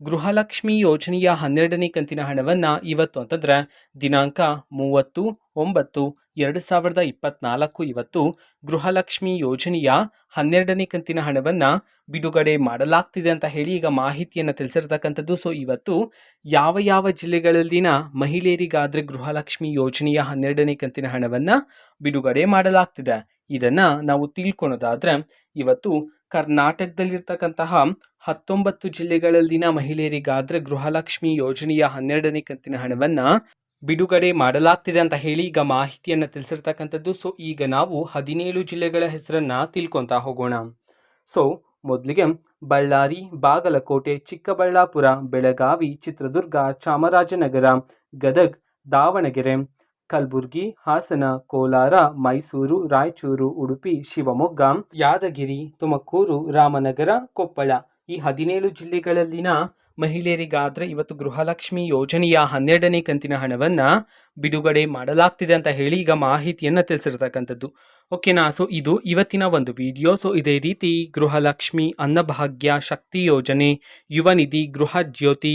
ಗೃಹಲಕ್ಷ್ಮಿ ಯೋಜನೆಯ ಹನ್ನೆರಡನೇ ಕಂತಿನ ಹಣವನ್ನು ಇವತ್ತು ಅಂತಂದ್ರೆ ದಿನಾಂಕ ಮೂವತ್ತು, ಒಂಬತ್ತು, ಎರಡು ಸಾವಿರದ ಇಪ್ಪತ್ನಾಲ್ಕು ಇವತ್ತು ಗೃಹಲಕ್ಷ್ಮಿ ಯೋಜನೆಯ ಹನ್ನೆರಡನೇ ಕಂತಿನ ಹಣವನ್ನು ಬಿಡುಗಡೆ ಮಾಡಲಾಗ್ತಿದೆ ಅಂತ ಹೇಳಿ ಈಗ ಮಾಹಿತಿಯನ್ನು ತಿಳಿಸಿರ್ತಕ್ಕಂಥದ್ದು. ಸೊ ಇವತ್ತು ಯಾವ ಯಾವ ಜಿಲ್ಲೆಗಳಲ್ಲಿನ ಮಹಿಳೆಯರಿಗಾದರೆ ಗೃಹಲಕ್ಷ್ಮಿ ಯೋಜನೆಯ ಹನ್ನೆರಡನೇ ಕಂತಿನ ಹಣವನ್ನು ಬಿಡುಗಡೆ ಮಾಡಲಾಗ್ತಿದೆ ಇದನ್ನು ನಾವು ತಿಳ್ಕೊಳೋದಾದರೆ ಇವತ್ತು ಕರ್ನಾಟಕದಲ್ಲಿರ್ತಕ್ಕಂತಹ ಹತ್ತೊಂಬತ್ತು ಜಿಲ್ಲೆಗಳಲ್ಲಿನ ಮಹಿಳೆಯರಿಗಾದ್ರೆ ಗೃಹಲಕ್ಷ್ಮಿ ಯೋಜನೆಯ ಹನ್ನೆರಡನೇ ಕಂತಿನ ಹಣವನ್ನು ಬಿಡುಗಡೆ ಮಾಡಲಾಗ್ತಿದೆ ಅಂತ ಹೇಳಿ ಈಗ ಮಾಹಿತಿಯನ್ನು ತಿಳಿಸಿರ್ತಕ್ಕಂಥದ್ದು. ಸೊ ಈಗ ನಾವು ಹದಿನೇಳು ಜಿಲ್ಲೆಗಳ ಹೆಸರನ್ನು ತಿಳ್ಕೊತಾ ಹೋಗೋಣ. ಸೊ ಮೊದಲಿಗೆ ಬಳ್ಳಾರಿ, ಬಾಗಲಕೋಟೆ, ಚಿಕ್ಕಬಳ್ಳಾಪುರ, ಬೆಳಗಾವಿ, ಚಿತ್ರದುರ್ಗ, ಚಾಮರಾಜನಗರ, ಗದಗ್, ದಾವಣಗೆರೆ ಕಲಬುರಗಿ, ಹಾಸನ, ಕೋಲಾರ, ಮೈಸೂರು, ರಾಯಚೂರು, ಉಡುಪಿ, ಶಿವಮೊಗ್ಗ, ಯಾದಗಿರಿ, ತುಮಕೂರು, ರಾಮನಗರ, ಕೊಪ್ಪಳ. ಈ ಹದಿನೇಳು ಜಿಲ್ಲೆಗಳಲ್ಲಿನ ಮಹಿಳೆಯರಿಗಾದ್ರೆ ಇವತ್ತು ಗೃಹಲಕ್ಷ್ಮಿ ಯೋಜನೆಯ ಹನ್ನೆರಡನೇ ಕಂತಿನ ಹಣವನ್ನು ಬಿಡುಗಡೆ ಮಾಡಲಾಗ್ತಿದೆ ಅಂತ ಹೇಳಿ ಈಗ ಮಾಹಿತಿಯನ್ನು ತಿಳಿಸಿರ್ತಕ್ಕಂಥದ್ದು. ಓಕೆನಾ ಸೊ ಇದು ಇವತ್ತಿನ ಒಂದು ವಿಡಿಯೋ ಸೊ ಇದೇ ರೀತಿ ಗೃಹಲಕ್ಷ್ಮಿ ಅನ್ನಭಾಗ್ಯ ಶಕ್ತಿ ಯೋಜನೆ, ಯುವ ನಿಧಿ ಗೃಹ ಜ್ಯೋತಿ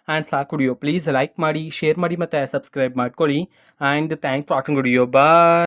ಆ್ಯಂಡ್ ಸಾಕು ವಿಡಿಯೋ. ಪ್ಲೀಸ್ ಲೈಕ್ ಮಾಡಿ, ಶೇರ್ ಮಾಡಿ ಮತ್ತು ಸಬ್ಸ್ಕ್ರೈಬ್ ಮಾಡ್ಕೊಳ್ಳಿ. And thank for watching video. Bye.